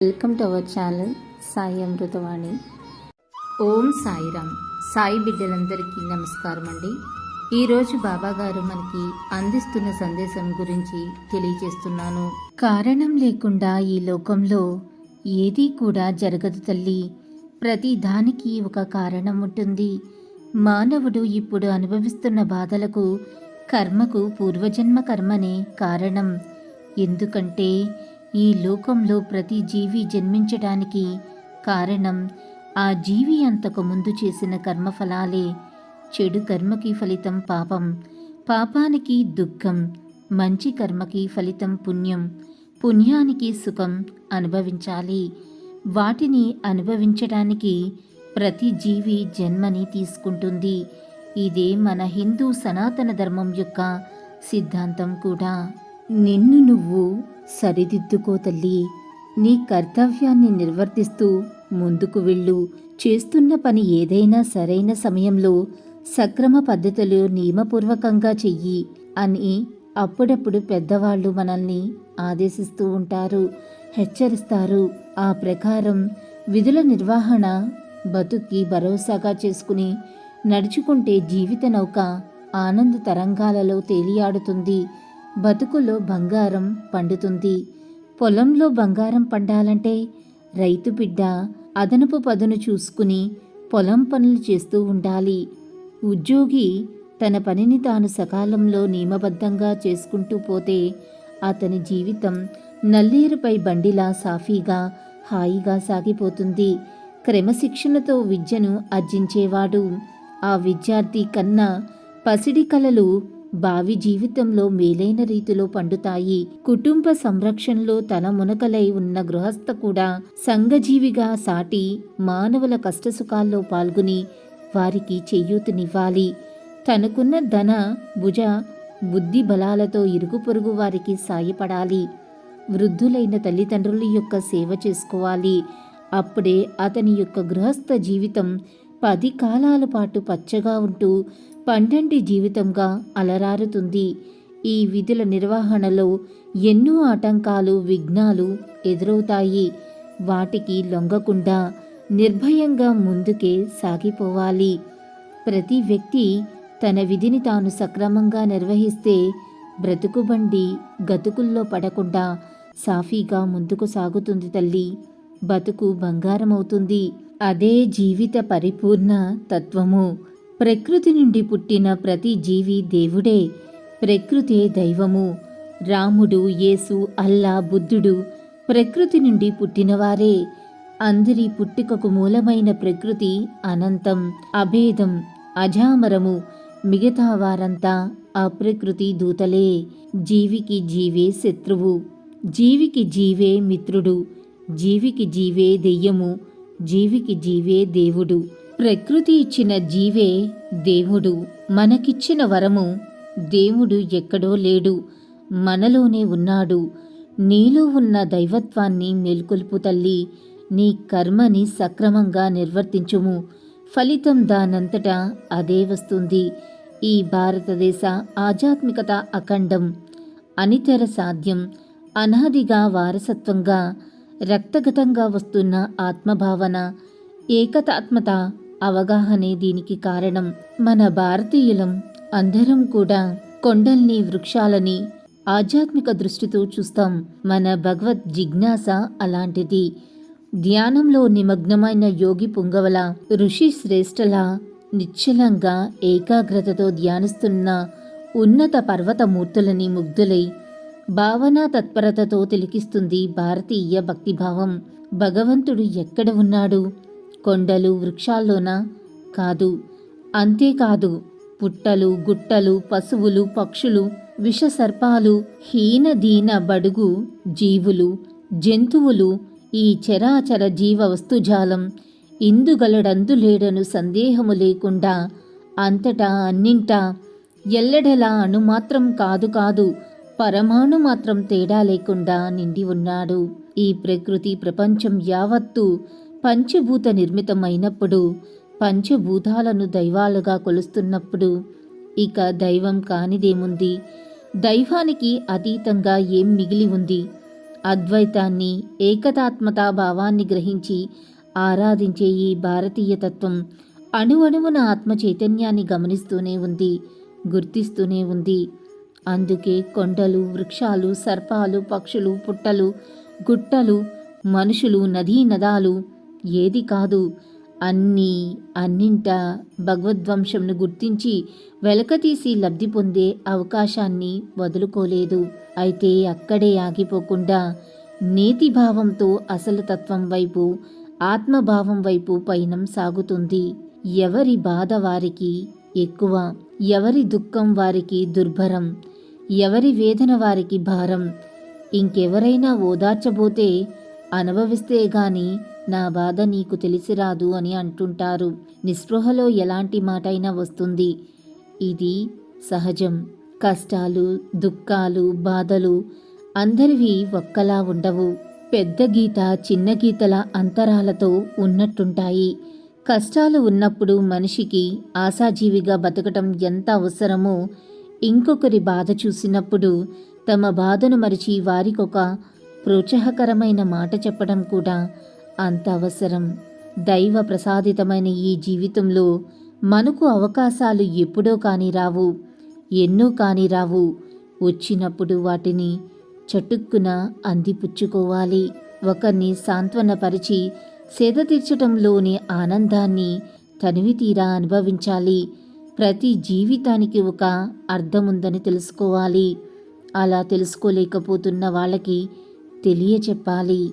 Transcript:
Welcome to our channel Sai Amritavani Om Sairam. Sai బిడ్డలందరికీ నమస్కారం అండి. ఈరోజు బాబాగారు మనకి అందిస్తున్న సందేశం గురించి తెలియజేస్తున్నాను. కారణం లేకుండా ఈ లోకంలో ఏదీ కూడా జరగదు తల్లి. ప్రతి దానికి ఒక కారణం ఉంటుంది. మానవుడు ఇప్పుడు అనుభవిస్తున్న బాధలకు కర్మకు పూర్వజన్మ కర్మనే కారణం. ఎందుకంటే ఈ లోకంలో ప్రతి జీవి జన్మించడానికి కారణం ఆ జీవి అంతకు ముందు చేసిన కర్మఫలాలే. చెడు కర్మకి ఫలితం పాపం. పాపానికి దుఃఖం. మంచి కర్మకి ఫలితం పుణ్యం. పుణ్యానికి సుఖం అనుభవించాలి. వాటిని అనుభవించడానికి ప్రతి జీవి జన్మని తీసుకుంటుంది. ఇదే మన హిందూ సనాతన ధర్మం యొక్క సిద్ధాంతం కూడా. నిన్ను నువ్వు సరిదిద్దుకో తల్లి. నీ కర్తవ్యాన్ని నిర్వర్తిస్తూ ముందుకు వెళ్ళు. చేస్తున్న పని ఏదైనా సరైన సమయంలో సక్రమ పద్ధతిలో నియమపూర్వకంగా చెయ్యి అని అప్పుడప్పుడు పెద్దవాళ్ళు మనల్ని ఆదేశిస్తూ ఉంటారు. హెచ్చరిస్తారు. ఆ ప్రకారం విధుల నిర్వహణ బతుక్కి భరోసాగా చేసుకుని నడుచుకుంటే జీవిత నౌక ఆనంద తరంగాలలో తేలియాడుతుంది. బతుకులో బంగారం పండుతుంది. పొలంలో బంగారం పండాలంటే రైతు బిడ్డ అదనపు పదును చూసుకుని పొలం పనులు చేస్తూ ఉండాలి. ఉద్యోగి తన పనిని తాను సకాలంలో నియమబద్ధంగా చేసుకుంటూ పోతే అతని జీవితం నల్లేరుపై బండిలా సాఫీగా హాయిగా సాగిపోతుంది. క్రమశిక్షణతో విద్యను అర్జించేవాడు. ఆ విద్యార్థి కన్నా పసిడి కలలు భావి జీవితంలో మేలైన రీతిలో పండుతాయి. కుటుంబ సంరక్షణలో తన మునకలై ఉన్న గృహస్థ కూడా సంఘజీవిగా సాటి మానవుల కష్టసుఖాల్లో పాల్గొని వారికి చెయ్యూతునివ్వాలి తనకున్న ధన భుజ బుద్ధి బలాలతో ఇరుగు పొరుగు వారికి సాయపడాలి. వృద్ధులైన తల్లిదండ్రుల యొక్క సేవ చేసుకోవాలి. అప్పుడే అతని యొక్క గృహస్థ జీవితం పది కాలాల పాటు పచ్చగా ఉంటూ పండంటి జీవితంగా అలరారుతుంది. ఈ విధుల నిర్వహణలో ఎన్నో ఆటంకాలు విఘ్నాలు ఎదురవుతాయి. వాటికి లొంగకుండా నిర్భయంగా ముందుకే సాగిపోవాలి. ప్రతి వ్యక్తి తన విధిని తాను సక్రమంగా నిర్వహిస్తే బ్రతుకుబండి గతుకుల్లో పడకుండా సాఫీగా ముందుకు సాగుతుంది తల్లి. బతుకు బంగారమవుతుంది. అదే జీవిత పరిపూర్ణ తత్వము. ప్రకృతి నుండి పుట్టిన ప్రతి జీవి దేవుడే. ప్రకృతే దైవము. రాముడు యేసు అల్లా బుద్ధుడు ప్రకృతి నుండి పుట్టినవారే. అందరి పుట్టుకకు మూలమైన ప్రకృతి అనంతం అభేదం అజామరము. మిగతా వారంతా అప్రకృతి దూతలే. జీవికి జీవే శత్రువు. జీవికి జీవే మిత్రుడు. జీవికి జీవే దెయ్యము. జీవికి జీవే దేవుడు. ప్రకృతి ఇచ్చిన జీవే దేవుడు. మనకిచ్చిన వరము దేవుడు ఎక్కడో లేడు. మనలోనే ఉన్నాడు. నీలో ఉన్న దైవత్వాన్ని మేల్కొల్పు తల్లి. నీ కర్మని సక్రమంగా నిర్వర్తించుము. ఫలితం దానంతటా అదే వస్తుంది. ఈ భారతదేశ ఆధ్యాత్మికత అఖండం. అనితర సాధ్యం. అనాదిగా వారసత్వంగా రక్తగతంగా వస్తున్న ఆత్మభావన ఏకతాత్మత అవగాహనే దీనికి కారణం మన భారతీయులం. అందరం కూడా కొండల్ని వృక్షాలని ఆధ్యాత్మిక దృష్టితో చూస్తాం. మన భగవద్ జిజ్ఞాస అలాంటిది. ధ్యానంలో నిమగ్నమైన యోగి పుంగవల ఋషి శ్రేష్టల నిశ్చలంగా ఏకాగ్రతతో ధ్యానిస్తున్న ఉన్నత పర్వతమూర్తులని ముగ్ధులై భావనా తత్పరతతో తిలికిస్తుంది భారతీయ భక్తిభావం. భగవంతుడు ఎక్కడ ఉన్నాడు? కొండలు వృక్షాల్లోనా కాదు. అంతేకాదు పుట్టలు గుట్టలు పశువులు పక్షులు విషసర్పాలు హీనదీన బడుగు జీవులు జంతువులు ఈ చరాచర జీవ వస్తుజాలం ఇందుగలడందులేడను సందేహము లేకుండా అంతటా అన్నింటా ఎల్లడెలా అణుమాత్రం కాదు కాదు పరమాణు మాత్రం తేడా లేకుండా నిండి ఉన్నాడు. ఈ ప్రకృతి ప్రపంచం యావత్తు పంచభూత నిర్మితమైనప్పుడు పంచభూతాలను దైవాలుగా కొలుస్తున్నప్పుడు ఇక దైవం కానిదేముంది? దైవానికి అతీతంగా ఏం మిగిలి ఉంది? అద్వైతాన్ని ఏకతాత్మతా భావాన్ని గ్రహించి ఆరాధించే ఈ భారతీయ తత్వం అణువణువున ఆత్మ చైతన్యాన్ని గమనిస్తూనే ఉంది గుర్తిస్తూనే ఉంది. అందుకే కొండలు వృక్షాలు సర్పాలు పక్షులు పుట్టలు గుట్టలు మనుషులు నదీ నదాలు ఏది కాదు. అన్నీ అన్నింట భగవద్వంశంను గుర్తించి వెలకతీసి లబ్ధి పొందే అవకాశాన్ని వదులుకోలేదు. అయితే అక్కడే ఆగిపోకుండా నేతి భావంతో అసలు తత్వం వైపు ఆత్మభావం వైపు పయనం సాగుతుంది. ఎవరి బాధ వారికి ఎక్కువ ఎవరి దుఃఖం వారికి దుర్భరం ఎవరి వేదన వారికి భారం. ఇంకెవరైనా ఓదార్చబోతే అనుభవిస్తే గాని నా బాధ నీకు తెలిసి రాదు అని అంటుంటారు. నిస్పృహలో ఎలాంటి మాటైనా వస్తుంది. ఇది సహజం. కష్టాలు దుఃఖాలు బాధలు అందరివి ఒక్కలా ఉండవు. పెద్ద గీత చిన్న గీతల అంతరాలతో ఉన్నట్టుంటాయి. కష్టాలు ఉన్నప్పుడు మనిషికి ఆశాజీవిగా బతకటం ఎంత అవసరమో ఇంకొకరి బాధ చూసినప్పుడు తమ బాధను మరిచి వారికొక ప్రోత్సాహకరమైన మాట చెప్పడం కూడా అంత అవసరం. దైవ ప్రసాదితమైన ఈ జీవితంలో మనకు అవకాశాలు ఎప్పుడో కాని రావు ఎన్నో కాని రావు. వచ్చినప్పుడు వాటిని చటుక్కున అందిపుచ్చుకోవాలి. ఒకరిని సాంత్వనపరిచి సేద తీర్చటంలోని ఆనందాన్ని తనివి తీరా అనుభవించాలి. ప్రతి జీవితానికి ఒక అర్థముందని తెలుసుకోవాలి. అలా తెలుసుకోలేకపోతున్న వాళ్ళకి తెలియచెప్పాలి.